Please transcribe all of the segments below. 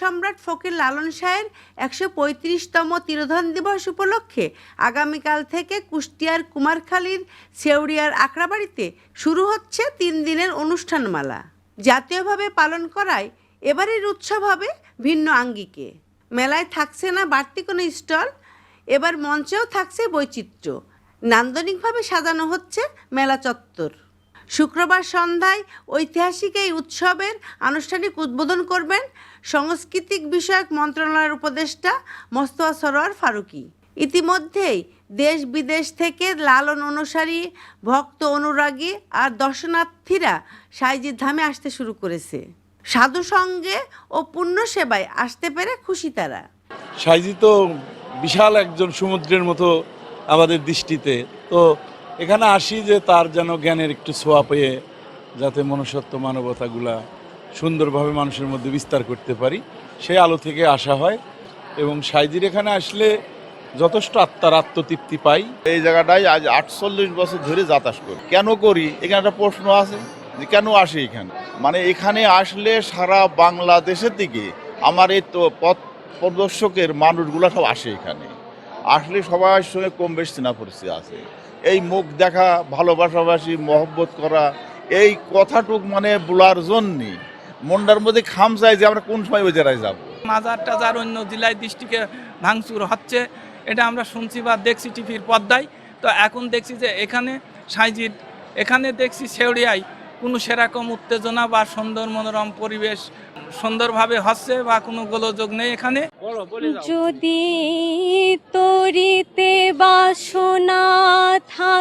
সম্রাট ফকির লালন শাহের একশো পঁয়ত্রিশতম তিরোধন দিবস উপলক্ষে আগামীকাল থেকে কুষ্টিয়ার কুমারখালীর সেউরিয়ার আখড়াবাড়িতে শুরু হচ্ছে তিন দিনের অনুষ্ঠানমালা। জাতীয়ভাবে পালন করায় এবারের উৎসব হবে ভিন্ন আঙ্গিকে। মেলায় থাকছে না বাড়তি কোনো স্টল, এবার মঞ্চেও থাকছে বৈচিত্র্য। নান্দনিকভাবে সাজানো হচ্ছে মেলা চত্বর। শুক্রবার সন্ধ্যায় ঐতিহাসিক এই উৎসবের আনুষ্ঠানিক উদ্বোধন করবেন সাংস্কৃতিক বিষয়ক মন্ত্রণালয়ের উপদেষ্টা মোস্তফা সরোয়ার ফারুকী। ইতিমধ্যেই দেশ বিদেশ থেকে লালন অনুসারী, ভক্ত অনুরাগী আর দর্শনার্থীরা সাইজির ধামে আসতে শুরু করেছে। সাধু সঙ্গে ও পুণ্য সেবায় আসতে পেরে খুশি তারা। সাইজি তো বিশাল একজন সমুদ্রের মতো আমাদের দৃষ্টিতে। তো এখানে আসি যে তার যেন জ্ঞানের একটু ছোঁয়া পেয়ে যাতে মনুষ্যত্ব মানবতাগুলা সুন্দরভাবে মানুষের মধ্যে বিস্তার করতে পারি। সেই আলো থেকে আসা হয় এবং সাইজির এখানে আসলে যথেষ্ট আত্মার আত্মতৃপ্তি পাই। এই জায়গাটায় আজ আটচল্লিশ বছর ধরে যাতায়াত করি। কেন করি? এখানে একটা প্রশ্ন আছে যে কেন আসি এখানে? মানে এখানে আসলে সারা বাংলাদেশের থেকে আমার এই তো পথ প্রদর্শকের মানুষগুলো সব আসে এখানে। আসলে সবার সঙ্গে কম বেশ চেনা পরিচয় আছে। এই মুখ দেখা ভালোবাসাবাসি মহব্বত করা এই কথাটুক মানে বলার জন্যে মনটার মধ্যে খাম চাই যে আমরা কোন সময় ওই জায়গায় যাব। মাজার টাজার অন্য জেলায় দৃষ্টিকে ভাঙচুর হচ্ছে এটা আমরা শুনছি বা দেখছি টিভির পর্দায়। তো এখন দেখছি যে এখানে সাইজির এখানে দেখছি শেওড়িয়ায় কোনো সেরকম উত্তেজনা বা সুন্দর মনোরম পরিবেশ সুন্দরভাবে হচ্ছে বা কোনো গোলযোগ নেই এখানে। যদি তরিতে বাসনা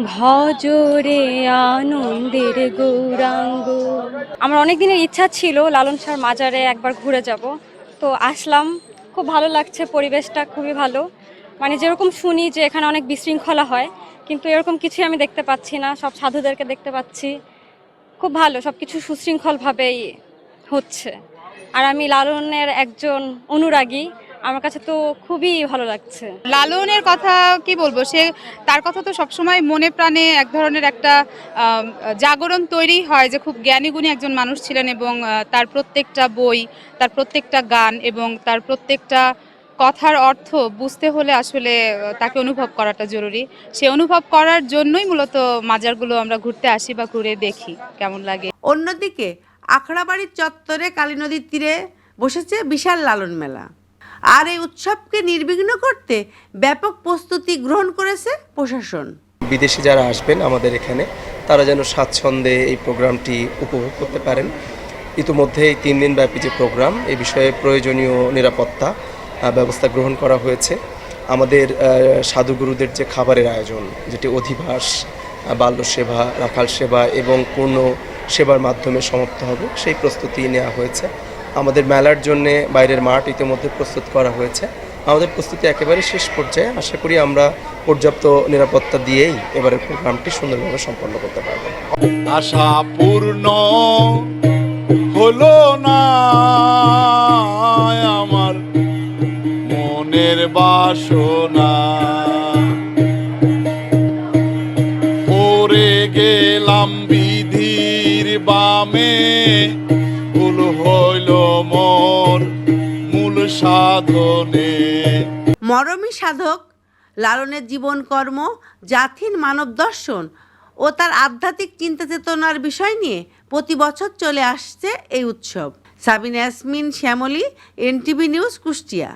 ভজরে আনন্দের গৌরাঙ্গ। আমার অনেক দিনের ইচ্ছা ছিল লালন শাহর মাজারে একবার ঘুরে যাব। তো আসলাম। খুব ভালো লাগছে, পরিবেশটা খুবই ভালো। মানে যেরকম শুনি যে এখানে অনেক বিশৃঙ্খলা হয়, কিন্তু এরকম কিছুই আমি দেখতে পাচ্ছি না। সব সাধুদেরকে দেখতে পাচ্ছি। খুব ভালো সব কিছু সুশৃঙ্খলভাবেই হচ্ছে। আর আমি লালনের একজন অনুরাগী। আমার কাছে তো খুবই ভালো লাগছে। লালনের কথা কি বলব? সে তার কথা তো সবসময় মনে প্রাণে এক ধরনের একটা জাগরণ তৈরি হয় যে খুব জ্ঞানী গুণী একজন মানুষ ছিলেন এবং তার প্রত্যেকটা বই তার প্রত্যেকটা গান এবং তার প্রত্যেকটা কথার অর্থ বুঝতে হলে আসলে তাকে অনুভব করাটা জরুরি। সে অনুভব করার জন্যই মূলত মাজারগুলো আমরা ঘুরতে আসি বা ঘুরে দেখি কেমন লাগে। অন্যদিকে আখড়াবাড়ির চত্বরে কালী নদীর তীরে বসেছে বিশাল লালন মেলা। আর এই উৎসবকে নির্বিঘ্ন করতে ব্যাপক প্রস্তুতি গ্রহণ করেছে প্রশাসন। বিদেশি যারা আসবেন আমাদের এখানে, তারা যেন স্বাচ্ছন্দ্যে এই প্রোগ্রামটি উপভোগ করতে পারেন। ইতিমধ্যে এই তিন দিন ব্যাপী যে প্রোগ্রাম, এ বিষয়ে প্রয়োজনীয় নিরাপত্তা ব্যবস্থা গ্রহণ করা হয়েছে। আমাদের সাধুগুরুদের যে খাবারের আয়োজন, যেটি অধিবাস বাল্য সেবা, রাখাল সেবা এবং পূর্ণ সেবার মাধ্যমে সমাপ্ত হবে, সেই প্রস্তুতি নেওয়া হয়েছে। আমাদের মেলার জন্য বাইরের মাঠ ইতিমধ্যে প্রস্তুত করা হয়েছে। আমাদের প্রস্তুতি একেবারে শেষ পর্যায়ে। আশা করি আমরা পর্যাপ্ত নিরাপত্তা দিয়েই এবারের প্রোগ্রামটি সুন্দরভাবে সম্পন্ন করতে পারব। আশা পূর্ণ হলো না, আমার মনের বাসনা। পড়ে গেলাম বিধির বামে হইল মন মূল সাধনে। মরমী সাধক, লালনের জীবন কর্ম, জাথিন মানব দর্শন ও তার আধ্যাত্মিক চিন্তা চেতনার বিষয় নিয়ে প্রতি বছর চলে আসছে এই উৎসব। Sabin Yasmin, Shyamali, NTV news Kushtia.